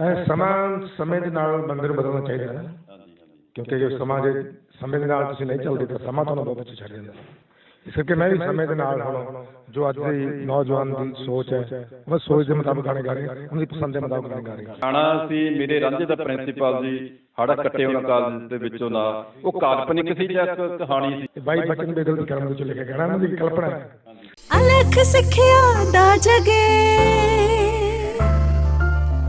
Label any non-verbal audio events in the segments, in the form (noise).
ਇਹ ਸਮਾਂ ਸਮੇਂ ਦੇ ਨਾਲ ਬੰਦੇ ਨੂੰ ਬਦਲਣਾ ਚਾਹੀਦਾ ਹੈ। ਕਿਉਂਕਿ ਜੇ ਸਮਾਂ ਜੇ ਸਮੇਂ ਦੇ ਨਾਲ ਤੁਸੀਂ ਨਹੀਂ ਚੱਲਦੇ ਤਾਂ ਸਮਾਂ ਤੁਹਾਨੂੰ ਬਹੁਤ ਪਿੱਛੇ ਛੱਡ ਜਾਂਦਾ। ਇਸ ਕਰਕੇ ਮੈਂ ਵੀ ਸਮੇਂ ਦੇ ਨਾਲ ਹੁਣ ਜੋ ਅੱਜ ਦੀ ਨੌਜਵਾਨ ਦੀ ਸੋਚ ਹੈ ਉਹ ਸੋਚ ਦੇ ਮੁਤਾਬਕ ਗਾਣੇ ਗਾ ਰਹੇ ਹਾਂ, ਉਹਨਾਂ ਦੀ ਪਸੰਦ ਦੇ ਮੁਤਾਬਕ ਗਾਣੇ ਗਾ ਰਹੇ ਹਾਂ। ਗਾਣਾ ਸੀ ਮੇਰੇ ਰਾਂਝੇ ਦਾ ਪ੍ਰਿੰਸੀਪਲ ਜੀ ਹਾੜਾ ਕੱਟੇ ਉਹਨਾਂ ਕਾਲਜ ਦੇ ਵਿੱਚੋਂ ਨਾ ਉਹ ਕਾਲਪਨਿਕ ਸੀ ਜਾਂ ਇੱਕ ਕਹਾਣੀ ਸੀ? ਬਾਈ ਬਚਨ ਬੇਦਲ ਦੀ ਕਲਮ ਵਿੱਚ ਲਿਖਿਆ ਗਾਣਾ ਉਹਨਾਂ ਦੀ ਕਲਪਨਾ ਹੈ। ਅਲਖ ਸਿੱਖਿਆ ਦਾ ਜਗੇ।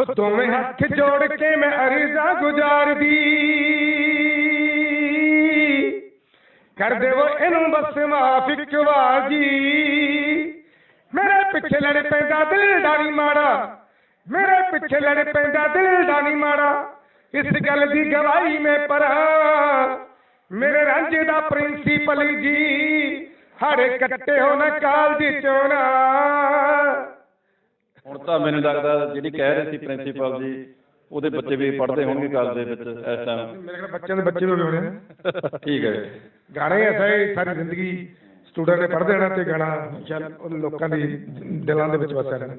ਹੋ ਦੋਵੇਂ ਹੱਥ ਜੋੜ ਕੇ ਮੈਂ ਅਰਜ਼ਾ ਗੁਜ਼ਾਰਦੀ। ਕਰ ਦੇਵੋ ਇਹਨੂੰ ਬਸ ਮਾਫ ਇੱਕ ਜੀ। ਮੇਰੇ ਪਿੱਛੇ ਲੜ ਪੈਂਦਾ ਦਿਲ ਦਾ ਨੀ ਮਾੜਾ। ਮੇਰੇ ਪਿੱਛੇ ਲੜ ਪੈਂਦਾ ਦਿਲ ਦਾ ਨੀ ਮਾੜਾ। ਇਸ ਗੱਲ ਦੀ ਗਵਾਹੀ ਮੈਂ ਪਰਾ ਮੇਰੇ ਰਾਂਝੇ ਦਾ ਪ੍ਰਿੰਸੀਪਲ ਜੀ। ਹੜੇ ਕੱਟੇ ਹੋ ਨਾ ਕਾਲਜ ਚੋਂ ਨਾ ਹੁਣ ਤਾਂ ਮੈਨੂੰ ਲੱਗਦਾ ਜਿਹੜੀ ਕਹਿ ਰਹੇ ਸੀ ਪ੍ਰਿੰਸੀਪਲ ਜੀ ਉਹਦੇ ਬੱਚੇ ਵੀ ਪੜ੍ਹਦੇ ਹੋਣਗੇ ਕਾਲਜ ਦੇ ਵਿੱਚ ਇਸ ਟਾਈਮ ਮੇਰੇ ਕੋਲ ਬੱਚਿਆਂ ਦੇ ਬੱਚੇ ਵੀ ਹੋਣੇ ਠੀਕ ਹੈ। ਗਾਣੇ ਐਸਾ ਹੀ ਸਾਰੀ ਜ਼ਿੰਦਗੀ ਸਟੂਡੈਂਟ ਨੇ ਪੜ੍ਹਦੇ ਰਹਿਣਾ ਤੇ ਗਾਣਾ ਚੱਲ ਉਹ ਲੋਕਾਂ ਦੀ ਦਿਲਾਂ ਦੇ ਵਿੱਚ ਵਸਿਆ ਰਹਿਣਾ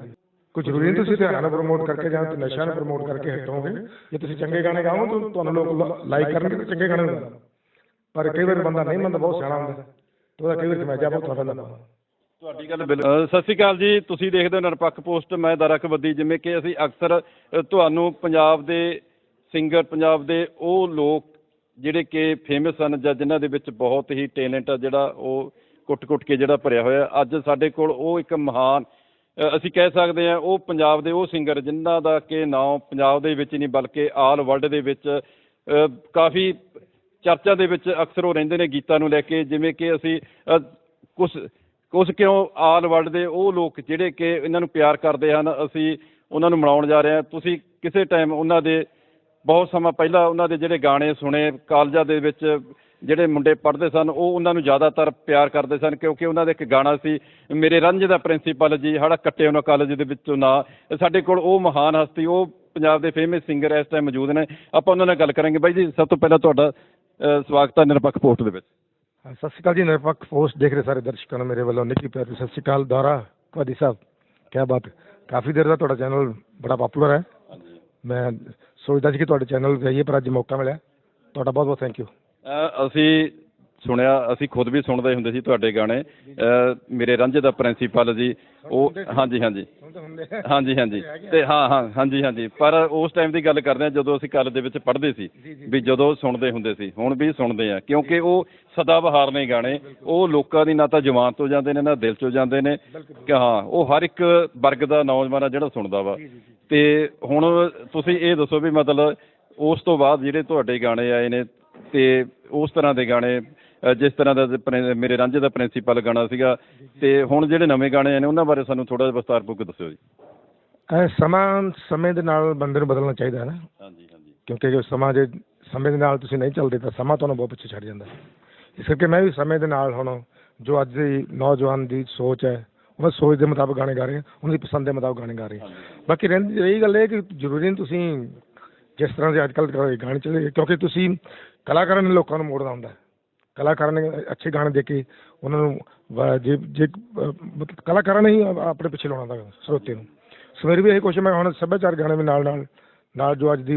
ਕੋਈ ਜ਼ਰੂਰੀ ਨਹੀਂ ਤੁਸੀਂ ਧਿਆਨ ਨਾਲ ਪ੍ਰਮੋਟ ਕਰਕੇ ਜਾਂ ਤੇ ਨਸ਼ਾ ਨੂੰ ਪ੍ਰਮੋਟ ਕਰਕੇ ਹਟੋਗੇ। ਜੇ ਤੁਸੀਂ ਚੰਗੇ ਗਾਣੇ ਗਾਓ ਤਾਂ ਤੁਹਾਨੂੰ ਲੋਕ ਲਾਈਕ ਕਰਨਗੇ ਤੇ ਚੰਗੇ ਗਾਣੇ ਗਾਓ। ਪਰ ਕਈ ਵਾਰ ਬੰਦਾ ਨਹੀਂ ਮੰਨਦਾ ਬਹੁਤ ਸਿਆਣਾ ਹੁੰਦਾ। ਤੇ ਉਹਦਾ ਕਈ ਵਾਰ ਕਮੈਜਾ ਬਹੁਤ ਥੋੜਾ ਪੈਂਦਾ। ਤੁਹਾਡੀ ਗੱਲ ਬਿਲਕੁਲ ਸਤਿ ਸ਼੍ਰੀ ਅਕਾਲ ਜੀ। ਤੁਸੀਂ ਦੇਖਦੇ ਹੋ ਨਿਰਪੱਖ ਪੋਸਟ, ਮੈਂ ਦਰਕਬੱਦੀ ਜਿਵੇਂ ਕਿ ਅਸੀਂ ਅਕਸਰ ਤੁਹਾਨੂੰ ਪੰਜਾਬ ਦੇ ਸਿੰਗਰ ਪੰਜਾਬ ਦੇ ਉਹ ਲੋਕ ਜਿਹੜੇ ਕਿ ਫੇਮਸ ਹਨ ਜਾਂ ਜਿਨ੍ਹਾਂ ਦੇ ਵਿੱਚ ਬਹੁਤ ਹੀ ਟੈਲੈਂਟ ਆ ਜਿਹੜਾ ਉਹ ਕੁੱਟ-ਕੁੱਟ ਕੇ ਜਿਹੜਾ ਭਰਿਆ ਹੋਇਆ, ਅੱਜ ਸਾਡੇ ਕੋਲ ਉਹ ਇੱਕ ਮਹਾਨ ਅਸੀਂ ਕਹਿ ਸਕਦੇ ਹਾਂ ਉਹ ਪੰਜਾਬ ਦੇ ਉਹ ਸਿੰਗਰ ਜਿਨ੍ਹਾਂ ਦਾ ਕਿ ਨਾਮ ਪੰਜਾਬ ਦੇ ਵਿੱਚ ਨਹੀਂ ਬਲਕਿ ਆਲ ਵਰਲਡ ਦੇ ਵਿੱਚ ਕਾਫੀ ਚਰਚਾ ਦੇ ਵਿੱਚ ਅਕਸਰ ਉਹ ਰਹਿੰਦੇ ਨੇ ਗੀਤਾਂ ਨੂੰ ਲੈ ਕੇ, ਜਿਵੇਂ ਕਿ ਅਸੀਂ ਕੁਝ ਕੁਝ ਕਿਉਂ ਆਲ ਵਰਲਡ ਦੇ ਉਹ ਲੋਕ ਜਿਹੜੇ ਕਿ ਇਹਨਾਂ ਨੂੰ ਪਿਆਰ ਕਰਦੇ ਹਨ, ਅਸੀਂ ਉਹਨਾਂ ਨੂੰ ਮਨਾਉਣ ਜਾ ਰਹੇ ਹਾਂ। ਤੁਸੀਂ ਕਿਸੇ ਟਾਈਮ ਉਹਨਾਂ ਦੇ ਬਹੁਤ ਸਮਾਂ ਪਹਿਲਾਂ ਉਹਨਾਂ ਦੇ ਜਿਹੜੇ ਗਾਣੇ ਸੁਣੇ, ਕਾਲਜਾਂ ਦੇ ਵਿੱਚ ਜਿਹੜੇ ਮੁੰਡੇ ਪੜ੍ਹਦੇ ਸਨ, ਉਹ ਉਹਨਾਂ ਨੂੰ ਜ਼ਿਆਦਾਤਰ ਪਿਆਰ ਕਰਦੇ ਸਨ ਕਿਉਂਕਿ ਉਹਨਾਂ ਦਾ ਇੱਕ ਗਾਣਾ ਸੀ, ਮੇਰੇ ਰੰਝ ਦਾ ਪ੍ਰਿੰਸੀਪਲ ਜੀ ਹੜਾ ਕੱਟੇ ਉਹਨਾਂ ਕਾਲਜ ਦੇ ਵਿੱਚੋਂ ਨਾ। ਸਾਡੇ ਕੋਲ ਉਹ ਮਹਾਨ ਹਸਤੀ, ਉਹ ਪੰਜਾਬ ਦੇ ਫੇਮਸ ਸਿੰਗਰ ਇਸ ਟਾਈਮ ਮੌਜੂਦ ਨੇ। ਆਪਾਂ ਉਹਨਾਂ ਨਾਲ ਗੱਲ ਕਰਾਂਗੇ। ਬਾਈ ਜੀ, ਸਭ ਤੋਂ ਪਹਿਲਾਂ ਤੁਹਾਡਾ ਸਵਾਗਤ ਹੈ ਨਿਰਪੱਖ ਪੋਸਟ ਦੇ ਵਿੱਚ। ਸਤਿ ਸ਼੍ਰੀ ਅਕਾਲ ਜੀ ਨਿਰਪੱਖ ਪੋਸਟ ਦੇਖ ਰਹੇ ਸਾਰੇ ਦਰਸ਼ਕਾਂ ਨੂੰ ਮੇਰੇ ਵੱਲੋਂ ਨਿੱਕੀ ਪਿਆਰੀ ਸਤਿ ਸ਼੍ਰੀ ਅਕਾਲ। ਦੁਆਰਾ ਕਵਾਦੀ ਸਾਹਿਬ ਕੀ ਬਾਤ। ਕਾਫੀ ਦੇਰ ਦਾ ਤੁਹਾਡਾ ਚੈਨਲ ਬੜਾ ਪਪੂਲਰ ਹੈ। ਮੈਂ ਸੋਚਦਾ ਸੀ ਕਿ ਤੁਹਾਡੇ ਚੈਨਲ ਤੇ ਆਈਏ, ਪਰ ਅੱਜ ਮੌਕਾ ਮਿਲਿਆ। ਤੁਹਾਡਾ ਬਹੁਤ ਬਹੁਤ ਥੈਂਕ ਯੂ ਅਸੀਂ ਸੁਣਿਆ ਅਸੀਂ ਖੁਦ ਵੀ ਸੁਣਦੇ ਹੁੰਦੇ ਸੀ ਤੁਹਾਡੇ ਗਾਣੇ। ਮੇਰੇ ਰਾਂਝੇ ਦਾ ਪ੍ਰਿੰਸੀਪਲ ਜੀ ਉਹ ਹਾਂਜੀ ਹਾਂਜੀ। ਹਾਂਜੀ ਹਾਂਜੀ। ਤੇ ਹਾਂ ਹਾਂ ਹਾਂਜੀ ਹਾਂਜੀ। ਪਰ ਉਸ ਟਾਈਮ ਦੀ ਗੱਲ ਕਰਦੇ ਆ ਜਦੋਂ ਅਸੀਂ ਕਾਲਜ ਦੇ ਵਿੱਚ ਪੜ੍ਹਦੇ ਸੀ ਵੀ ਜਦੋਂ ਸੁਣਦੇ ਹੁੰਦੇ ਸੀ ਹੁਣ ਵੀ ਸੁਣਦੇ ਆ ਕਿਉਂਕਿ ਉਹ ਸਦਾ ਬਹਾਰ ਨੇ ਗਾਣੇ। ਉਹ ਲੋਕਾਂ ਦੀ ਨਾ ਤਾਂ ਜਵਾਨ ਤੋਂ ਜਾਂਦੇ ਨੇ ਨਾ ਦਿਲ ਚੋਂ ਜਾਂਦੇ ਨੇ। ਕਿ ਹਾਂ ਉਹ ਹਰ ਇੱਕ ਵਰਗ ਦਾ ਨੌਜਵਾਨ ਆ ਜਿਹੜਾ ਸੁਣਦਾ ਵਾ। ਤੇ ਹੁਣ ਤੁਸੀਂ ਇਹ ਦੱਸੋ ਵੀ ਮਤਲਬ ਉਸ ਤੋਂ ਬਾਅਦ ਜਿਹੜੇ ਤੁਹਾਡੇ ਗਾਣੇ ਆਏ ਨੇ ਤੇ ਉਸ ਤਰ੍ਹਾਂ ਦੇ ਗਾਣੇ ਜਿਸ ਤਰ੍ਹਾਂ ਦਾ ਪ੍ਰਿੰ- ਮੇਰੇ ਰਾਂਝੇ ਦਾ ਪ੍ਰਿੰਸੀਪਲ ਗਾਣਾ ਸੀਗਾ ਤੇ ਹੁਣ ਜਿਹੜੇ ਨਵੇਂ ਗਾਣੇ ਆਏ ਨੇ ਉਹਨਾਂ ਬਾਰੇ ਸਾਨੂੰ ਥੋੜਾ ਜਿਹਾ ਵਿਸਤਾਰਪੂਰਵਕ ਦੱਸਿਓ ਜੀ। ਇਹ ਸਮਾਂ ਸਮੇਂ ਦੇ ਨਾਲ ਬੰਦੇ ਨੂੰ ਬਦਲਣਾ ਚਾਹੀਦਾ ਹੈ ਨਾ। ਹਾਂਜੀ ਹਾਂਜੀ। ਕਿਉਂਕਿ ਜੋ ਸਮਾਂ ਜੇ ਸਮੇਂ ਦੇ ਨਾਲ ਤੁਸੀਂ ਨਹੀਂ ਚੱਲਦੇ ਤਾਂ ਸਮਾਂ ਤੁਹਾਨੂੰ ਬਹੁਤ ਪਿੱਛੇ ਛੱਡ ਜਾਂਦਾ। ਇਸ ਕਰਕੇ ਮੈਂ ਵੀ ਸਮੇਂ ਦੇ ਨਾਲ ਹੁਣ ਜੋ ਅੱਜ ਦੀ ਨੌਜਵਾਨ ਦੀ ਸੋਚ ਹੈ ਉਹਨਾਂ ਸੋਚ ਦੇ ਮੁਤਾਬਕ ਗਾਣੇ ਗਾ ਰਹੇ ਹਾਂ ਉਹਨਾਂ ਦੀ ਪਸੰਦ ਦੇ ਮੁਤਾਬਕ ਗਾਣੇ ਗਾ ਰਹੇ ਹਾਂ। ਬਾਕੀ ਰਹਿੰਦੀ ਰਹੀ ਗੱਲ ਇਹ ਕਿ ਜ਼ਰੂਰੀ ਨਹੀਂ ਤੁਸੀਂ ਜਿਸ ਤਰ੍ਹਾਂ ਦੇ ਅੱਜ ਕੱਲ੍ਹ ਗਾਣੇ ਚੱਲੇ ਕਿਉਂਕਿ ਤੁਸੀਂ ਕਲਾਕਾਰਾਂ ਨੇ ਲੋਕਾਂ ਨੂੰ ਮੋੜਨਾ ਹੁੰਦਾ। ਹੈ। ਕਲਾਕਾਰਾਂ ਨੇ ਅੱਛੇ ਗਾਣੇ ਦੇ ਕੇ ਉਹਨਾਂ ਨੂੰ ਵ- ਜੇ ਜੇ ਅਹ, ਮਤਲਬ ਕਲਾਕਾਰਾਂ ਨੇ ਹੀ ਆਪਣੇ ਪਿੱਛੇ ਲਾਉਣਾ ਦਾ ਸਰੋਤੇ ਨੂੰ। ਸੋ ਮੇਰੀ ਵੀ ਇਹ ਕੋਸ਼ਿਸ਼ ਮੈਂ ਹੁਣ ਸੱਭਿਆਚਾਰ ਗਾਣੇ ਵੀ ਨਾਲ ਨਾਲ ਨਾਲ ਜੋ ਅੱਜ ਦੀ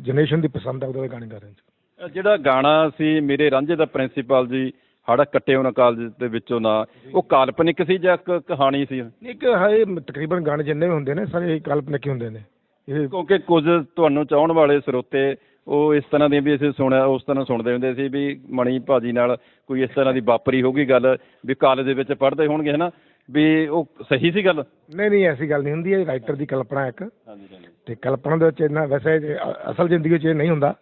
ਜਨਰੇਸ਼ਨ ਦੀ ਪਸੰਦ ਹੈ ਉਹਦੇ ਗਾਣੇ ਗਾ ਰਹੇ ਹਾਂ। ਅ, ਜਿਹੜਾ ਗਾਣਾ ਸੀ ਮੇਰੇ ਰਾਂਝੇ ਦਾ ਪ੍ਰਿੰਸੀਪਲ ਜੀ ਹਾੜਾ ਕੱਟੇ ਉਹਨਾਂ ਕਾਲਜ ਦੇ ਵਿੱਚੋਂ ਨਾ ਉਹ ਕਾਲਪਨਿਕ ਸੀ ਜਾਂ ਇੱਕ ਕਹਾਣੀ ਸੀ? ਇੱਕ ਹੈ ਤਕਰੀਬਨ ਗਾਣੇ ਜਿੰਨੇ ਵੀ ਹੁੰਦੇ ਨੇ ਸਾਰੇ ਇਹ ਕਾਲਪਨਿਕ ਹੀ ਹੁੰਦੇ ਨੇ। ਇਹ ਕਿਉਂਕਿ ਕੁਝ ਤੁਹਾਨੂੰ ਚਾਹਣ ਵਾਲੇ ਸਰੋਤੇ ਉਹ ਇਸ ਤਰ੍ਹਾਂ ਦੀਆਂ ਵੀ ਅਸੀਂ ਸੁਣਿਆ ਉਸ ਤਰ੍ਹਾਂ ਸੁਣਦੇ ਹੁੰਦੇ ਸੀ ਵੀ ਮਣੀ ਭਾਜੀ ਨਾਲ ਕੋਈ ਇਸ ਤਰ੍ਹਾਂ ਦੀ ਵਾਪਰੀ ਹੋਗੀ ਗੱਲ ਵੀ ਕਾਲਜ ਦੇ ਵਿੱਚ ਪੜ੍ਹਦੇ ਹੋਣਗੇ ਹਨਾ? ਵੀ ਉਹ ਸਹੀ ਸੀ ਗੱਲ? ਨਹੀਂ ਨਹੀਂ ਐਸੀ ਗੱਲ ਨਹੀਂ ਹੁੰਦੀ ਇਹ ਰਾਈਟਰ ਦੀ ਕਲਪਨਾ ਇੱਕ। ਤੇ ਕਲਪਨਾ ਦੇ ਵਿੱਚ ਇੰਨਾ ਵੈਸੇ ਅਸਲ ਜ਼ਿੰਦਗੀ 'ਚ ਇਹ ਨਹੀਂ ਹੁੰਦਾ।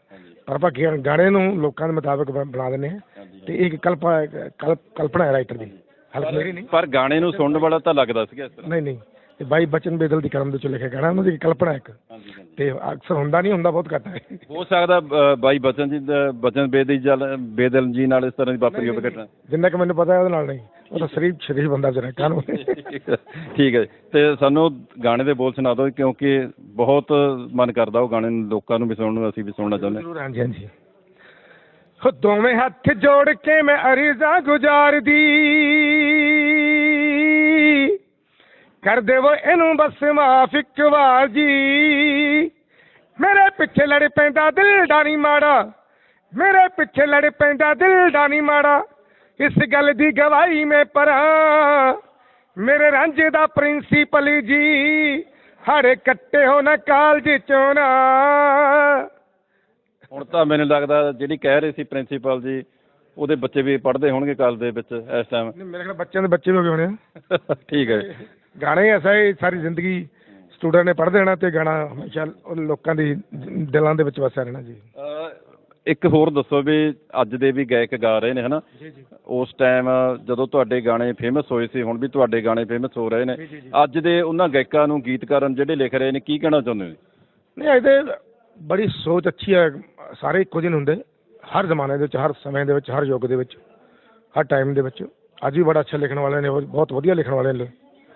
ਪਰ ਆਪਾਂ ਗਾਣੇ ਨੂੰ ਲੋਕਾਂ ਦੇ ਮੁਤਾਬਕ ਬਣਾ ਦਿੰਦੇ ਹਾਂ। ਤੇ ਇਹ ਇੱਕ ਕਲਪਨਾ ਕਲਪ- ਕਲਪਨਾ ਹੈ ਰਾਈਟਰ ਦੀ। ਮੇਰੀ ਨਹੀਂ। ਪਰ ਗਾਣੇ ਨੂੰ ਸੁਣਨ ਵਾਲਾ ਤਾਂ ਲੱਗਦਾ ਸੀਗਾ ਇਸ ਤਰ੍ਹਾਂ। ਨਹੀਂ ਨਹੀਂ। ਇਹ ਬਾਈ ਬਚਨ ਬੇਦਲ ਦੀ ਕਲਮ ਦੇ ਚੋਂ ਲਿਖਿਆ ਗਾਣਾ ਉਹਨਾਂ ਦੀ ਕਲਪਨਾ ਇੱਕ। ਹਾਂਜੀ ਹਾਂਜੀ। ਤੇ ਅਕਸਰ ਹੁੰਦਾ ਨਹੀਂ ਹੁੰਦਾ ਬਹੁਤ ਘੱਟ ਹੈ। ਹੋ ਸਕਦਾ ਅ, ਬਾਈ ਬਚਨ ਜੀ ਦਾ- ਬਚਨ ਬੇਦੀ ਜਲ ਬੇਦਲ ਜੀ ਨਾਲ ਇਸ ਤਰ੍ਹਾਂ ਦੀ ਵਾਪਰੀ ਹੋਵੇ ਘਟਨਾ। ਜਿੰਨਾ ਕਿ ਮੈਨੂੰ ਪਤਾ ਹੈ ਉਹਦੇ ਨਾਲ ਨਹੀਂ। ਉਹ ਤਾਂ ਸ਼ਰੀਫ ਸ਼ਰੀਫ ਬੰਦਾ ਜਰਾ ਕਾਨੂੰ ਠੀਕ ਹੈ। ਜੀ। ਤੇ ਸਾਨੂੰ ਗਾਣੇ ਦੇ ਬੋਲ ਸੁਣਾ ਦਿਓ ਕਿਉਂਕਿ ਬਹੁਤ ਮਨ ਕਰਦਾ ਉਹ ਗਾਣੇ ਨੂੰ ਲੋਕਾਂ ਨੂੰ ਵੀ ਸੁਣਨ ਨੂੰ ਅਸੀਂ ਵੀ ਸੁਣਨਾ ਚਾਹੁੰਦੇ ਜ਼ਰੂਰ ਹਾਂਜੀ ਹਾਂਜੀ। ਹੋ ਦੋਵੇਂ ਹੱਥ ਜੋੜ ਕੇ ਮੈਂ ਅਰਜ਼ਾ ਗੁਜ਼ਾਰਦੀ। ਕਰ ਦੇਵੋ ਇਹਨੂੰ ਬਸ ਮਾਫ ਇੱਕ ਵਾਰ ਜੀ। ਮੇਰੇ ਪਿੱਛੇ ਲੜ ਪੈਂਦਾ ਦਿਲ ਦਾ ਮਾੜਾ। ਮੇਰੇ ਪਿੱਛੇ ਲੜ ਪੈਂਦਾ ਦਿਲ ਦਾ ਨੀ ਮਾੜਾ। ਇਸ ਗੱਲ ਦੀ ਗਵਾਹੀ ਮੈਂ ਪਰਾਂ ਮੇਰੇ ਰਾਂਝੇ ਦਾ ਪ੍ਰਿੰਸੀਪਲ ਜੀ। ਹਾੜੇ ਕੱਟੇ ਹੋ ਨਾ ਕਾਲਜ ਚੋਂ ਨਾ। ਹੁਣ ਤਾਂ ਮੈਨੂੰ ਲੱਗਦਾ ਜਿਹੜੀ ਕਹਿ ਰਹੇ ਸੀ ਪ੍ਰਿੰਸੀਪਲ ਜੀ ਉਹਦੇ ਬੱਚੇ ਵੀ ਪੜ੍ਹਦੇ ਹੋਣਗੇ ਕਾਲਜ ਦੇ ਵਿੱਚ ਇਸ ਟਾਈਮ ਨਹੀਂ, ਮੇਰੇ ਖਿਆਲ ਬੱਚਿਆਂ ਦੇ ਬੱਚੇ ਵੀ ਹੋ ਗਏ ਹੋਣੇ ਆ। (laughs) ਠੀਕ ਹੈ ਗਾਣੇ ਐਸਾ ਹੈ ਸਾਰੀ ਜ਼ਿੰਦਗੀ ਸਟੂਡੈਂਟ ਨੇ ਪੜ੍ਹਦੇ ਰਹਿਣਾ ਤੇ ਗਾਣਾ ਹਮੇਸ਼ਾ ਉਹ ਲੋਕਾਂ ਦੀ ਦਿਲਾਂ ਦੇ ਵਿੱਚ ਵਸਿਆ ਰਹਿਣਾ ਜੀ। ਅਹ ਇੱਕ ਹੋਰ ਦੱਸੋ ਵੀ ਅੱਜ ਦੇ ਵੀ ਗਾਇਕ ਗਾ ਰਹੇ ਨੇ ਹਨਾ? ਉਸ ਟਾਈਮ ਜਦੋਂ ਤੁਹਾਡੇ ਗਾਣੇ ਫੇਮਸ ਹੋਏ ਸੀ ਹੁਣ ਵੀ ਤੁਹਾਡੇ ਗਾਣੇ ਫੇਮਸ ਹੋ ਰਹੇ ਨੇ। ਅੱਜ ਦੇ ਉਹਨਾਂ ਗਾਇਕਾਂ ਨੂੰ ਗੀਤਕਾਰਾਂ ਜਿਹੜੇ ਲਿਖ ਰਹੇ ਨੇ ਕੀ ਕਹਿਣਾ ਚਾਹੁੰਦੇ ਹੋ ਨਹੀਂ ਇਹਦੇ ਬੜੀ ਸੋਚ ਅੱਛੀ ਹੈ ਸਾਰੇ ਇੱਕੋ ਜਿਹੇ ਨਹੀਂ ਹੁੰਦੇ। ਹਰ ਜ਼ਮਾਨੇ ਦੇ ਵਿੱਚ ਹਰ ਸਮੇਂ ਦੇ ਵਿੱਚ ਹਰ ਯੁੱਗ ਦੇ ਵਿੱਚ ਹਰ ਟਾਈਮ ਦੇ ਵਿੱਚ। ਅੱਜ ਵੀ ਬੜਾ ਅੱਛਾ ਲਿਖਣ ਵਾਲੇ ਨੇ ਉਹ ਬਹੁਤ ਵਧੀਆ ਲਿਖਣ ਵਾਲੇ ਨੇ।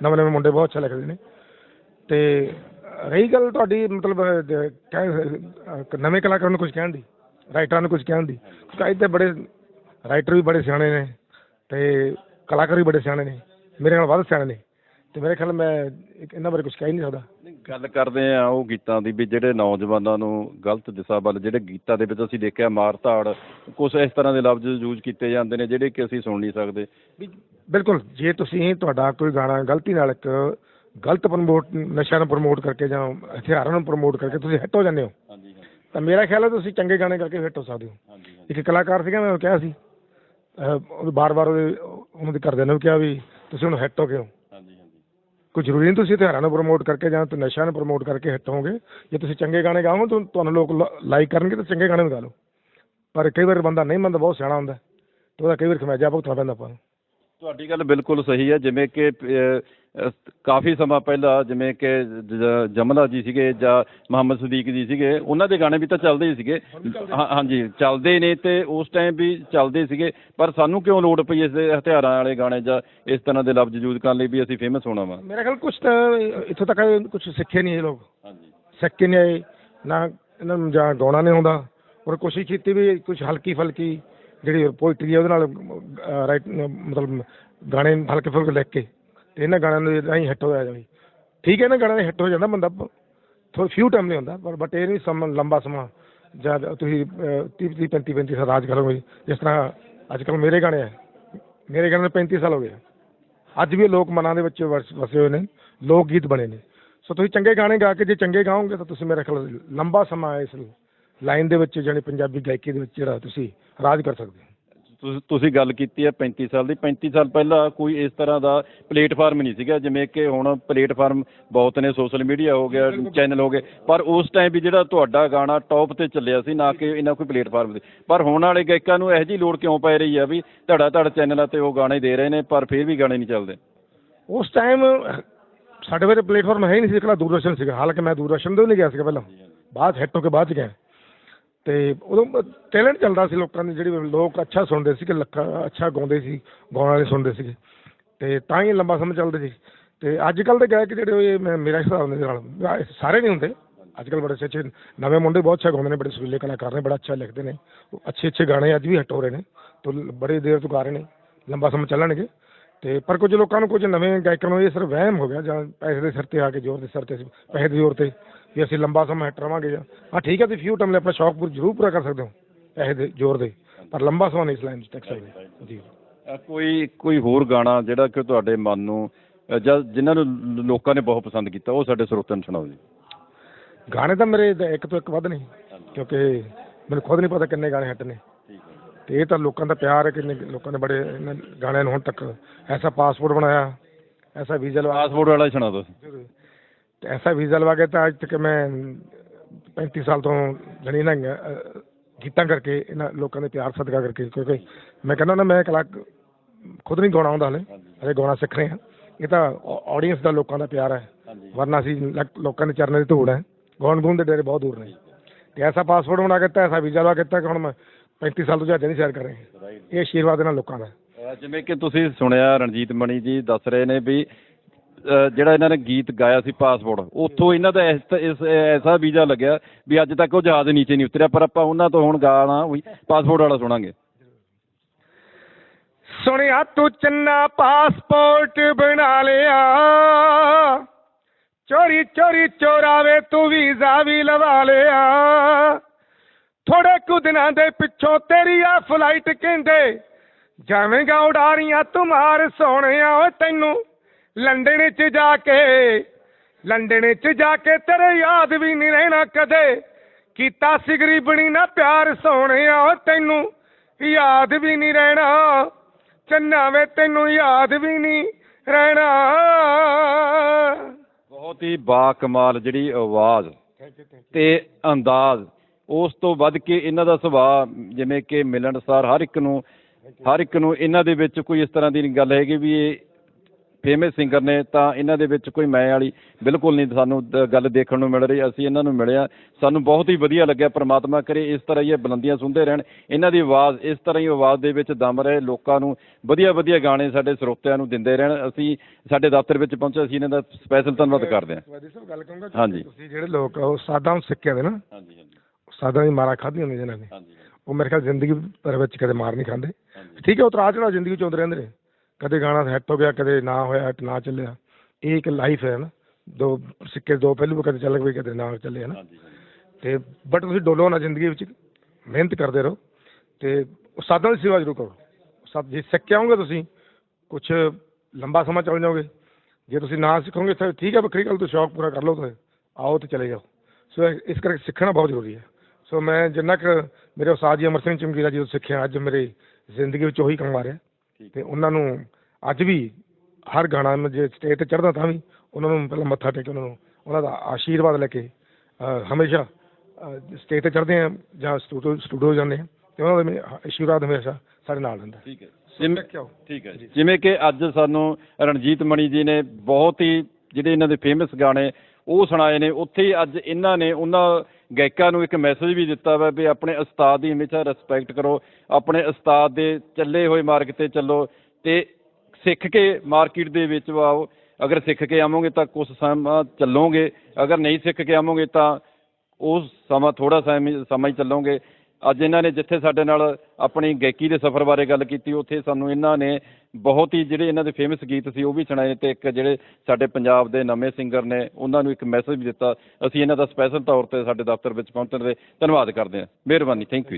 ਨਵੇਂ ਨਵੇਂ ਮੁੰਡੇ ਬਹੁਤ ਅੱਛਾ ਲਿਖਦੇ ਨੇ। ਤੇ ਰਹੀ ਗੱਲ ਤੁਹਾਡੀ ਮਤਲਬ ਅਹ, ਕਹਿ ਨਵੇਂ ਕਲਾਕਾਰਾਂ ਨੂੰ ਕੁਝ ਕਹਿਣ ਦੀ ਰਾਈਟਰਾਂ ਨੂੰ ਕੁਝ ਕਹਿਣ ਦੀ। ਕਿਉਂਕਿ ਅੱਜ ਤੇ ਬੜੇ ਰਾਈਟਰ ਵੀ ਬੜੇ ਸਿਆਣੇ ਨੇ ਤੇ ਕਲਾਕਾਰ ਵੀ ਬੜੇ ਸਿਆਣੇ ਨੇ। ਮੇਰੇ ਨਾਲ ਵੱਧ ਸਿਆਣੇ ਨੇ। ਤੇ ਮੇਰੇ ਖਿਆਲ ਮੈਂ ਇੱਕ ਇਹਨਾਂ ਬਾਰੇ ਕੁਝ ਕਹਿ ਨਹੀਂ ਸਕਦਾ। ਗੱਲ ਕਰਦੇ ਆ ਉਹ ਗੀਤਾਂ ਦੀ ਵੀ ਜਿਹੜੇ ਨੌਜਵਾਨਾਂ ਨੂੰ ਗਲਤ ਦਿਸ਼ਾ ਵੱਲ ਜਿਹੜੇ ਗੀਤਾਂ ਦੇ ਵਿੱਚ ਅਸੀਂ ਦੇਖਿਆ ਮਾਰ ਧਾੜ ਕੁਝ ਇਸ ਤਰ੍ਹਾਂ ਦੇ ਲਫ਼ਜ਼ ਯੂਜ਼ ਕੀਤੇ ਜਾਂਦੇ ਨੇ ਜਿਹੜੇ ਕਿ ਅਸੀਂ ਸੁਣ ਨਹੀਂ ਸਕਦੇ। ਬਿਲਕੁਲ ਜੇ ਤੁਸੀਂ ਤੁਹਾਡਾ ਕੋਈ ਗਾਣਾ ਗਲਤੀ ਨਾਲ ਇੱਕ ਗਲਤ ਪ੍ਰਮੋਟ ਨਸ਼ਿਆਂ ਨੂੰ ਪ੍ਰਮੋਟ ਕਰਕੇ ਜਾਂ ਹਥਿਆਰਾਂ ਨੂੰ ਪ੍ਰਮੋਟ ਕਰਕੇ ਤੁਸੀਂ ਹਿੱਟ ਹੋ ਜਾਂਦੇ ਹੋ ਹਾਂਜੀ ਤਾਂ ਮੇਰਾ ਖਿਆਲ ਹੈ ਤੁਸੀਂ ਚੰਗੇ ਗਾਣੇ ਕਰਕੇ ਹਿੱਟ ਹੋ ਸਕਦੇ ਹੋ। ਇੱਕ ਕਲਾਕਾਰ ਸੀਗਾ ਮੈਂ ਉਹ ਕਿਹਾ ਸੀ ਉਹ ਬਾਰ-ਬਾਰ ਉਹਦੇ ਉਹਨਾਂ ਦੇ ਘਰਦਿਆਂ ਨੇ ਕਿਹਾ ਵੀ ਤੁਸੀਂ ਹੁਣ ਹਿੱਟ ਹੋ ਗਏ ਹੋ। ਕੋਈ ਜ਼ਰੂਰੀ ਨਹੀਂ ਤੁਸੀਂ ਹਥਿਆਰਾਂ ਨੂੰ ਪ੍ਰਮੋਟ ਕਰਕੇ ਜਾਂ ਤੇ ਨਸ਼ਿਆਂ ਨੂੰ ਪ੍ਰਮੋਟ ਕਰਕੇ ਹਿੱਟ ਹੋਗੇ ਜੇ ਤੁਸੀਂ ਚੰਗੇ ਗਾਣੇ ਗਾਓ ਤਾਂ ਤੁਹਾਨੂੰ ਲੋਕ ਲਾਈਕ ਕਰਨਗੇ ਤਾਂ ਚੰਗੇ ਗਾਣੇ ਵੀ ਗਾ ਲਓ। ਪਰ ਕਈ ਵਾਰ ਬੰਦਾ ਨਹੀਂ ਮੰਨਦਾ, ਬਹੁਤ ਸਿਆਣਾ ਹੁੰਦਾ ਤੇ ਉਹਦਾ ਕਈ ਵਾਰ ਖਮਿਆਜਾ ਭੁਗਤਣਾ ਪੈਂਦਾ ਆਪਾਂ ਨੂੰ। ਤੁਹਾਡੀ ਗੱਲ ਬਿਲਕੁਲ ਸਹੀ ਹੈ, ਜਿਵੇਂ ਕਿ ਕਾਫੀ ਸਮਾਂ ਪਹਿਲਾਂ ਜਿਵੇਂ ਕਿ ਜਮਲਾ ਜੀ ਸੀਗੇ ਜਾਂ ਮੁਹੰਮਦ ਸਦੀਕ ਜੀ ਸੀਗੇ ਉਹਨਾਂ ਦੇ ਗਾਣੇ ਵੀ ਤਾਂ ਚੱਲਦੇ ਹੀ ਸੀਗੇ। ਹਾਂਜੀ ਚੱਲਦੇ ਨੇ ਤੇ ਉਸ ਟਾਈਮ ਵੀ ਚੱਲਦੇ ਸੀਗੇ ਪਰ ਸਾਨੂੰ ਕਿਉਂ ਲੋੜ ਪਈ ਇਸ ਦੇ ਹਥਿਆਰਾਂ ਵਾਲੇ ਗਾਣੇ ਜਾਂ ਇਸ ਤਰ੍ਹਾਂ ਦੇ ਲਫ਼ਜ਼ ਯੂਜ਼ ਕਰਨ ਲਈ ਵੀ ਅਸੀਂ ਫੇਮਸ ਹੋਣਾ ਵਾ? ਮੇਰਾ ਖਿਆਲ ਕੁਝ ਤਾਂ ਇੱਥੋਂ ਤੱਕ ਕੁਝ ਸਿੱਖੇ ਨਹੀਂ ਇਹ ਲੋਕ। ਹਾਂਜੀ। ਸਿੱਖ ਨਹੀਂ ਆਏ ਨਾ ਇਹਨਾਂ ਨੂੰ ਜਾਂ ਗਾਉਣਾ ਨਹੀਂ ਆਉਂਦਾ। ਔਰ ਕੋਸ਼ਿਸ਼ ਕੀਤੀ ਵੀ ਕੁਝ ਹਲਕੀ ਫਲਕੀ ਜਿਹੜੀ ਪੋਇਟਰੀ ਹੈ ਉਹਦੇ ਨਾਲ ਰਾਈਟ ਮਤਲਬ ਗਾਣੇ ਹਲਕੇ ਫੁਲਕੇ ਲਿਖ ਕੇ ਇਹਨਾਂ ਗਾਣਿਆਂ ਨੂੰ ਰਾਹੀਂ ਹਿੱਟ ਹੋਇਆ ਜਾਵੇ ਠੀਕ ਹੈ ਨਾ ਗਾਣਾ ਹਿੱਟ ਹੋ ਜਾਂਦਾ ਬੰਦਾ ਥੋੜਾ ਫਿਊ ਟਾਈਮ ਨਹੀਂ ਹੁੰਦਾ, ਪਰ ਬਟ ਇਹ ਨਹੀਂ ਸਮਾਂ, ਲੰਬਾ ਸਮਾਂ ਜਦ ਤੁਸੀਂ 30 30 35 35 ਸਾਲ ਰਾਜ ਕਰੋਗੇ, ਜਿਸ ਤਰ੍ਹਾਂ ਅੱਜ ਕੱਲ ਮੇਰੇ ਗਾਣੇ ਆ। ਮੇਰੇ ਗਾਣੇ ਨੂੰ 35 ਸਾਲ ਹੋ ਗਏ ਅੱਜ ਵੀ ਲੋਕ ਮਨਾਂ ਦੇ ਵਿੱਚ ਵਸ- ਵਸੇ ਹੋਏ ਨੇ, ਲੋਕ ਗੀਤ ਬਣੇ ਨੇ। ਸੋ ਤੁਸੀਂ ਚੰਗੇ ਗਾਣੇ ਗਾ ਕੇ ਜੇ ਚੰਗੇ ਗਾਓਗੇ, ਤਾਂ ਤੁਸੀਂ ਮੇਰੇ ਖਿਆਲ ਲੰਬਾ ਸਮਾਂ ਇਸ ਲਾਈਨ ਦੇ ਵਿੱਚ, ਜਾਣੀ ਪੰਜਾਬੀ ਗਾਇਕੀ ਦੇ ਵਿੱਚ ਜਿਹੜਾ ਤੁਸੀਂ ਰਾਜ ਕਰ ਸਕਦੇ ਹੋ। ਤੁਸੀਂ ਤੁਸੀਂ ਗੱਲ ਕੀਤੀ ਹੈ 35 ਸਾਲ ਦੀ। 35 ਸਾਲ ਪਹਿਲਾਂ ਕੋਈ ਇਸ ਤਰ੍ਹਾਂ ਦਾ ਪਲੇਟਫਾਰਮ ਨਹੀਂ ਸੀਗਾ, ਜਿਵੇਂ ਕਿ ਹੁਣ ਪਲੇਟਫਾਰਮ ਬਹੁਤ ਨੇ, ਸੋਸ਼ਲ ਮੀਡੀਆ ਹੋ ਗਿਆ, ਚੈਨਲ ਹੋ ਗਏ। ਪਰ ਉਸ ਟਾਈਮ ਵੀ ਜਿਹੜਾ ਤੁਹਾਡਾ ਗਾਣਾ ਟੌਪ ਤੇ ਚੱਲਿਆ ਸੀ, ਨਾ ਕਿ ਇਹਨਾਂ ਕੋਈ ਪਲੇਟਫਾਰਮ ਸੀ ਪਰ ਹੁਣ ਵਾਲੇ ਗਾਇਕਾਂ ਨੂੰ ਇਹੋ ਜਿਹੀ ਲੋੜ ਕਿਉਂ ਪੈ ਰਹੀ ਆ ਵੀ ਧੜਾ ਧੜ ਚੈਨਲਾਂ ਤੇ ਉਹ ਗਾਣੇ ਦੇ ਰਹੇ ਨੇ, ਪਰ ਫਿਰ ਵੀ ਗਾਣੇ ਨਹੀਂ ਚੱਲਦੇ? ਉਸ ਟਾਈਮ ਸਾਡੇ ਵੇਲੇ ਪਲੇਟਫਾਰਮ ਹੈ ਹੀ ਨਹੀਂ ਸੀ ਕਿਹੜਾ ਦੂਰਦਰਸ਼ਨ ਸੀਗਾ। ਹਾਲਾਂਕਿ ਮੈਂ ਦੂਰਦਰਸ਼ਨ ਤੋਂ ਨਹੀਂ ਗਿਆ ਸੀਗਾ ਪਹਿਲਾਂ। ਬਾਅਦ ਹਿੱਟ ਹੋ ਕੇ ਬਾਅਦ ਚ ਗਿਆ। ਤੇ ਉਦੋਂ ਟੈਲੈਂਟ ਚੱਲਦਾ ਸੀ ਲੋਕਾਂ ਦੇ ਜਿਹੜੇ ਲੋਕ ਅੱਛਾ ਸੁਣਦੇ ਸੀ ਕਿ ਲੱਖਾਂ ਅੱਛਾ ਗਾਉਂਦੇ ਸੀ, ਗਾਉਣ ਵਾਲੇ ਸੁਣਦੇ ਸੀਗੇ। ਤੇ ਤਾਂ ਹੀ ਲੰਬਾ ਸਮਾਂ ਚੱਲਦੇ ਸੀ। ਤੇ ਅੱਜ ਕੱਲ ਦੇ ਗਾਇਕ ਜਿਹੜੇ ਉਹ ਮੈਂ, ਮੇਰਾ ਹਿਸਾਬ ਦੇ ਨਾਲ ਸਾਰੇ ਨਹੀਂ ਹੁੰਦੇ। ਅੱਜ ਕੱਲ ਬੜੇ ਅੱਛੇ ਨਵੇਂ ਮੁੰਡੇ ਬਹੁਤ ਅੱਛਾ ਗਾਉਂਦੇ ਨੇ, ਬੜੇ ਸੁਰੀਲੇ ਕਲਾਕਾਰ ਨੇ, ਬੜਾ ਅੱਛਾ ਲਿਖਦੇ ਨੇ। ਉਹ ਅੱਛੇ ਅੱਛੇ ਗਾਣੇ ਅੱਜ ਵੀ ਹਿੱਟ ਹੋ ਰਹੇ ਨੇ, ਤੋਂ ਬੜੇ ਦੇਰ ਤੋਂ ਗਾ ਰਹੇ ਨੇ, ਲੰਬਾ ਸਮਾਂ ਚੱਲਣਗੇ। ਤੇ ਪਰ ਕੁਝ ਲੋਕਾਂ ਨੂੰ ਕੁਝ ਨਵੇਂ ਗਾਇਕਾਂ ਨੂੰ ਇਹ ਸਿਰਫ ਵਹਿਮ ਹੋ ਗਿਆ, ਜਾਂ ਪੈਸੇ ਦੇ ਸਿਰ ਤੇ ਆ ਕੇ ਜ਼ੋਰ ਦੇ ਸਿਰ ਤੇ, ਪੈਸੇ ਦੇ ਜ਼ੋਰ ਤੇ। ਵੀ ਅਸੀਂ ਲੰਬਾ ਸਮਾਂ ਹਿੱਟ ਰਵਾਂਗੇ ਜਾਂ ਹਾਂ ਠੀਕ ਹੈ ਤੁਸੀਂ ਫਿਊ ਟਾਈਮ ਲਈ ਆਪਣਾ ਸ਼ੌਕ ਪੂਰਾ ਜ਼ਰੂਰ ਪੂਰਾ ਕਰ ਸਕਦੇ ਹੋ ਪੈਸੇ ਦੇ ਜ਼ੋਰ ਦੇ। ਪਰ ਲੰਬਾ ਸਮਾਂ ਨਹੀਂ ਇਸ ਲਾਈਨ 'ਚ ਟਿਕ ਸਕਦੇ। ਜੀ। ਅ, ਕੋਈ ਕੋਈ ਹੋਰ ਗਾਣਾ ਜਿਹੜਾ ਕਿ ਤੁਹਾਡੇ ਮਨ ਨੂੰ ਅ, ਜਾਂ ਜਿਨ੍ਹਾਂ ਨੂੰ ਲੋਕਾਂ ਨੇ ਬਹੁਤ ਪਸੰਦ ਕੀਤਾ ਉਹ ਸਾਡੇ ਸਰੋਤਿਆਂ ਨੂੰ ਸੁਣਾਓ ਜੀ। ਗਾਣੇ ਤਾਂ ਮੇਰੇ ਇੱਕ ਤੋਂ ਇੱਕ ਵੱਧ ਨਹੀਂ ਕਿਉਂਕਿ ਮੈਨੂੰ ਖੁਦ ਨਹੀਂ ਪਤਾ ਕਿੰਨੇ ਗਾਣੇ ਹਿੱਟ ਨੇ। ਤੇ ਇਹ ਤਾਂ ਲੋਕਾਂ ਦਾ ਪਿਆਰ ਹੈ ਕਿੰਨੇ ਲੋਕਾਂ ਨੇ ਬੜੇ ਇਹਨਾਂ ਗਾਣਿਆਂ ਨੂੰ ਹੁਣ ਤੱਕ ਐਸਾ ਪਾਸਪੋਰਟ ਬਣਾਇਆ ਐਸਾ ਵੀਜ਼ਾ ਲਵਾ ਪਾਸਪੋਰਟ ਵਾਲਾ ਹੀ ਸੁਣਾ ਦਿਓ। ਐਸਾ ਵੀਜ਼ਾ ਲਵਾ ਕੇ ਤਾਂ ਅੱਜ ਤੱਕ ਮੈਂ 35 ਸਾਲ ਤੋਂ ਜਣੀ ਨਾ ਅਹ, ਗੀਤਾਂ ਕਰਕੇ ਇਹਨਾਂ ਲੋਕਾਂ ਦੇ ਪਿਆਰ ਸਦਕਾ ਕਰਕੇ ਕਿਉਂਕਿ ਮੈਂ ਕਹਿੰਦਾ ਨਾ ਮੈਂ ਕਲਾ ਖੁਦ ਨਹੀਂ ਗਾਉਣਾ ਆਉਂਦਾ ਹਲੇ ਹਲੇ ਗਾਉਣਾ ਸਿੱਖ ਰਹੇ। ਹਾਂ ਇਹ ਤਾਂ ਆਡੀਅנס ਦਾ ਲੋਕਾਂ ਦਾ ਪਿਆਰ ਹੈ। ਵਰਨਾ ਅਸੀਂ ਲੱਕ- ਦੇ ਚਰਨਾਂ ਦੀ ਧੂੜ ਹੈ। ਗੌਣ ਗੂੰਦ ਦੇ ਡੇਰੇ ਬਹੁਤ ਦੂਰ ਨੇ। ਤੇ ਐਸਾ ਪਾਸਪੋਰਟ ਬਣਾ ਕੇ ਦਿੱਤਾ ਐਸਾ ਵੀਜ਼ਾ ਲਾ ਕੇ ਕਿ ਹੁਣ ਮੈਂ 35 ਸਾਲ ਤੋਂ ਜਹਾਜ਼ ਨਹੀਂ ਸੈਰ ਕਰ ਰਿਹਾ। ਇਹ ਆਸ਼ੀਰਵਾਦ ਇਹਨਾਂ ਲੋਕਾਂ ਦਾ। ਜਿਵੇਂ ਕਿ ਤੁਸੀਂ ਸੁਣਿਆ ਰਣਜੀਤ ਮਣੀ ਜੀ ਦੱਸ ਰਹੇ ਨੇ ਵੀ ਜਿਹੜਾ ਇਹਨਾਂ ਨੇ ਗੀਤ ਗਾਇਆ ਸੀ ਪਾਸਪੋਰਟ ਉੱਥੋਂ ਇਹਨਾਂ ਦਾ ਇਸ ਐਸਾ ਵੀਜ਼ਾ ਲੱਗਿਆ ਵੀ ਅੱਜ ਤੱਕ ਉਹ ਜਹਾਜ਼ ਨੀਚੇ ਨਹੀਂ ਉਤਰਿਆ, ਪਰ ਆਪਾਂ ਉਹਨਾਂ ਤੋਂ ਹੁਣ ਗਾਣਾ ਉਹੀ ਪਾਸਪੋਰਟ ਵਾਲਾ ਸੁਣਾਂਗੇ। ਸੁਣਿਆ ਤੂੰ ਚੰਨਾ ਪਾਸਪੋਰਟ ਬਣਾ ਲਿਆ। ਚੋਰੀ ਚੋਰੀ, ਚੋਰਾਵੇ ਤੂੰ ਵੀਜ਼ਾ ਵੀ ਲਵਾ ਲਿਆ। ਥੋੜੇ ਕੁ ਦਿਨਾਂ ਦੇ ਪਿੱਛੋਂ ਤੇਰੀ ਆ ਫਲਾਈਟ ਕਹਿੰਦੇ, ਜਾਵੇਂਗਾ ਉਡਾਰੀਆਂ ਤੁਮਾਰ ਸੋਹਣਿਆ ਓਏ ਤੈਨੂੰ। ਲੰਡਨ ਚ ਜਾ ਕੇ ਲੰਡਨ ਚ ਜਾ ਕੇ ਤੇਰੇ ਯਾਦ ਵੀ ਨਹੀਂ ਰਹਿਣਾ ਕਦੇ। ਕੀਤਾ ਸੀ ਗਰੀਬਣੀ ਨਾ ਪਿਆਰ ਸੋਹਣਿਆ ਤੈਨੂੰ ਯਾਦ ਵੀ ਨਹੀਂ ਰਹਿਣਾ। ਚੰਨਾ ਵੇ ਤੈਨੂੰ ਯਾਦ ਵੀ ਨਹੀਂ ਰਹਿਣਾ। ਬਹੁਤ ਹੀ ਬਾ ਕਮਾਲ ਜਿਹੜੀ ਆਵਾਜ਼ ਤੇ ਅੰਦਾਜ਼ ਉਸ ਤੋਂ ਵੱਧ ਕੇ ਇਹਨਾਂ ਦਾ ਸੁਭਾਅ ਜਿਵੇਂ ਕਿ ਮਿਲਣਸਾਰ ਹਰ ਇੱਕ ਨੂੰ ਹਰ ਇੱਕ ਨੂੰ ਇਹਨਾਂ ਦੇ ਵਿੱਚ ਕੋਈ ਇਸ ਤਰ੍ਹਾਂ ਦੀ ਗੱਲ ਹੈਗੀ ਵੀ ਇਹ ਫੇਮਸ ਸਿੰਗਰ ਨੇ ਤਾਂ ਇਹਨਾਂ ਦੇ ਵਿੱਚ ਕੋਈ ਮੈਂ ਵਾਲੀ ਬਿਲਕੁਲ ਨਹੀਂ ਸਾਨੂੰ ਗੱਲ ਦੇਖਣ ਨੂੰ ਮਿਲ ਰਹੀ। ਅਸੀਂ ਇਹਨਾਂ ਨੂੰ ਮਿਲਿਆ। ਸਾਨੂੰ ਬਹੁਤ ਹੀ ਵਧੀਆ ਲੱਗਿਆ ਪ੍ਰਮਾਤਮਾ ਕਰੇ ਇਸ ਤਰ੍ਹਾਂ ਹੀ ਇਹ ਬੁਲੰਦੀਆਂ ਸੁਣਦੇ ਰਹਿਣ। ਇਹਨਾਂ ਦੀ ਆਵਾਜ਼ ਇਸ ਤਰ੍ਹਾਂ ਹੀ ਆਵਾਜ਼ ਦੇ ਵਿੱਚ ਦਮ ਰਹੇ ਲੋਕਾਂ ਨੂੰ। ਵਧੀਆ ਵਧੀਆ ਗਾਣੇ ਸਾਡੇ ਸਰੋਤਿਆਂ ਨੂੰ ਦਿੰਦੇ ਰਹਿਣ। ਅਸੀਂ ਸਾਡੇ ਦਫ਼ਤਰ ਵਿੱਚ ਪਹੁੰਚੇ ਅਸੀਂ ਇਹਨਾਂ ਦਾ ਸਪੈਸ਼ਲ ਧੰਨਵਾਦ ਕਰਦੇ ਹਾਂ। ਗੱਲ ਕਹੂੰਗਾ ਹਾਂਜੀ। ਤੁਸੀਂ ਜਿਹੜੇ ਲੋਕ ਆ, ਉਹ ਸਾਦਾ ਸਿੱਕਿਆ ਦੇ ਨਾ। ਹਾਂਜੀ ਹਾਂਜੀ। ਸਾਦਾ ਦੀ ਮਾਰਾ ਖਾਧੀ ਹੁੰਦੀ ਜਿਹਨਾਂ ਨੇ। ਹਾਂਜੀ ਉਹ ਮੇਰੇ ਖਿਆਲ ਜ਼ਿੰਦਗੀ ਭਰ ਵਿੱਚ ਕਦੇ ਮਾਰ ਨਹੀਂ ਖਾਂਦੇ। ਠੀਕ ਹੈ ਉਤਰਾ ਚੜਾ ਜ਼ਿੰਦਗੀ ਚ ਰਹਿੰਦੇ ਨੇ। ਕਦੇ ਗਾਣਾ ਹਿੱਟ ਹੋ ਗਿਆ ਕਦੇ ਨਾ ਹੋਇਆ ਹਿੱਟ ਨਾ ਚੱਲਿਆ। ਇਹ ਇੱਕ ਲਾਈਫ ਹੈ ਨਾ। ਦੋ ਸਿੱਕੇ ਦੋ ਪਹਿਲੂ ਕਦੇ ਚੱਲ ਗਏ ਕਦੇ ਨਾ ਚੱਲੇ ਨਾ। ਤੇ ਬਟ ਤੁਸੀਂ ਡੋਲੋ ਨਾ ਜ਼ਿੰਦਗੀ ਵਿੱਚ ਮਿਹਨਤ ਕਰਦੇ ਰਹੋ ਤੇ ਸਾਦਾ ਦੀ ਸੇਵਾ ਜ਼ਰੂਰ ਕਰੋ। ਸਭ ਜੇ ਸਿੱਖ ਆਉਂਗੇ ਤੁਸੀਂ ਕੁਝ ਲੰਬਾ ਸਮਾਂ ਚੱਲ ਜਾਓਗੇ। ਜੇ ਤੁਸੀਂ ਨਾ ਸਿੱਖੋਗੇ ਤਾਂ ਠੀਕ ਹੈ ਵੱਖਰੀ ਗੱਲ ਤੁਸੀਂ ਸ਼ੌਕ ਪੂਰਾ ਕਰ ਲਓ ਤੁਸੀਂ ਆਓ ਤੇ ਚਲੇ ਜਾਓ। ਸੋ ਇਸ ਕਰਕੇ ਸਿੱਖਣਾ ਬਹੁਤ ਜ਼ਰੂਰੀ ਹੈ। ਸੋ ਮੈਂ ਜਿੰਨਾ ਕੁ ਮੇਰੇ ਉਸਤਾਦ ਜੀ ਅਮਰ ਸਿੰਘ ਚਮਕੀਲਾ ਜੀ ਤੋਂ ਸਿੱਖਿਆ ਅੱਜ ਮੇਰੀ ਜ਼ਿੰਦਗੀ ਵਿੱਚ ਉਹੀ ਕੰਮ ਆ ਰਿਹਾ। ਤੇ ਉਹਨਾਂ ਨੂੰ ਅੱਜ ਵੀ ਹਰ ਗਾਣਾ ਮੈਂ ਜੇ ਸਟੇਜ ਤੇ ਚੜ੍ਹਦਾ ਤਾਂ ਵੀ ਉਹਨਾਂ ਨੂੰ ਪਹਿਲਾਂ ਮੱਥਾ ਟੇਕ ਕੇ ਉਹਨਾਂ ਨੂੰ ਉਹਨਾਂ ਦਾ ਆਸ਼ੀਰਵਾਦ ਲੈ ਕੇ ਅਹ ਹਮੇਸ਼ਾ ਸਟੇਜ ਤੇ ਚੜ੍ਹਦੇ ਆ ਜਾਂ ਸਟੂਡੀਓ ਸਟੂਡੀਓ ਜਾਂਦੇ ਆ ਤੇ ਉਹਨਾਂ ਦਾ ਮੇ- ਆਸ਼ੀਰਵਾਦ ਹਮੇਸ਼ਾ ਸਾਡੇ ਨਾਲ ਰਹਿੰਦਾ ਠੀਕ ਹੈ। ਜਿਵੇਂ ਠੀਕ ਹੈ। ਜਿਵੇਂ ਕਿ ਅੱਜ ਸਾਨੂੰ ਰਣਜੀਤ ਮਣੀ ਜੀ ਨੇ ਬਹੁਤ ਹੀ ਜਿਹੜੇ ਇਹਨਾਂ ਦੇ ਫੇਮਸ ਗਾਣੇ ਉਹ ਸੁਣਾਏ ਨੇ ਉੱਥੇ ਅੱਜ ਇਹਨਾਂ ਨੇ ਉਹਨਾਂ ਗਾਇਕਾਂ ਨੂੰ ਇੱਕ ਮੈਸੇਜ ਵੀ ਦਿੱਤਾ ਵਾ ਵੀ ਆਪਣੇ ਉਸਤਾਦ ਦੀ ਹਮੇਸ਼ਾ ਰਿਸਪੈਕਟ ਕਰੋ, ਆਪਣੇ ਉਸਤਾਦ ਦੇ ਚੱਲੇ ਹੋਏ ਮਾਰਗ ਤੇ ਚੱਲੋ ਤੇ ਸਿੱਖ ਕੇ ਮਾਰਕੀਟ ਦੇ ਵਿੱਚ ਆਓ। ਅਗਰ ਸਿੱਖ ਕੇ ਆਵੋਗੇ ਤਾਂ ਕੁਝ ਸਮਾਂ ਚੱਲੋਗੇ, ਅਗਰ ਨਹੀਂ ਸਿੱਖ ਕੇ ਆਵੋਗੇ ਤਾਂ ਉਹ ਸਮਾਂ ਥੋੜਾ ਸਮਾਂ ਹੀ ਚੱਲੋਗੇ। ਅੱਜ ਇਹਨਾਂ ਨੇ ਜਿੱਥੇ ਸਾਡੇ ਨਾਲ ਆਪਣੀ ਗਾਇਕੀ ਦੇ ਸਫ਼ਰ ਬਾਰੇ ਗੱਲ ਕੀਤੀ, ਉੱਥੇ ਸਾਨੂੰ ਇਹਨਾਂ ਨੇ ਬਹੁਤ ਹੀ ਜਿਹੜੇ ਇਹਨਾਂ ਦੇ ਫੇਮਸ ਗੀਤ ਸੀ, ਉਹ ਵੀ ਸੁਣਾਏ ਤੇ ਇੱਕ ਜਿਹੜੇ ਸਾਡੇ ਪੰਜਾਬ ਦੇ ਨਵੇਂ ਸਿੰਗਰ ਨੇ, ਉਹਨਾਂ ਨੂੰ ਇੱਕ ਮੈਸੇਜ ਵੀ ਦਿੱਤਾ। ਅਸੀਂ ਇਹਨਾਂ ਦਾ ਸਪੈਸ਼ਲ ਤੌਰ ਤੇ ਸਾਡੇ ਦਫ਼ਤਰ ਵਿੱਚ ਪਹੁੰਚਣ ਦੇ ਧੰਨਵਾਦ ਕਰਦੇ ਹਾਂ। ਮਿਹਰਬਾਨੀ ਥੈਂਕ ਯੂ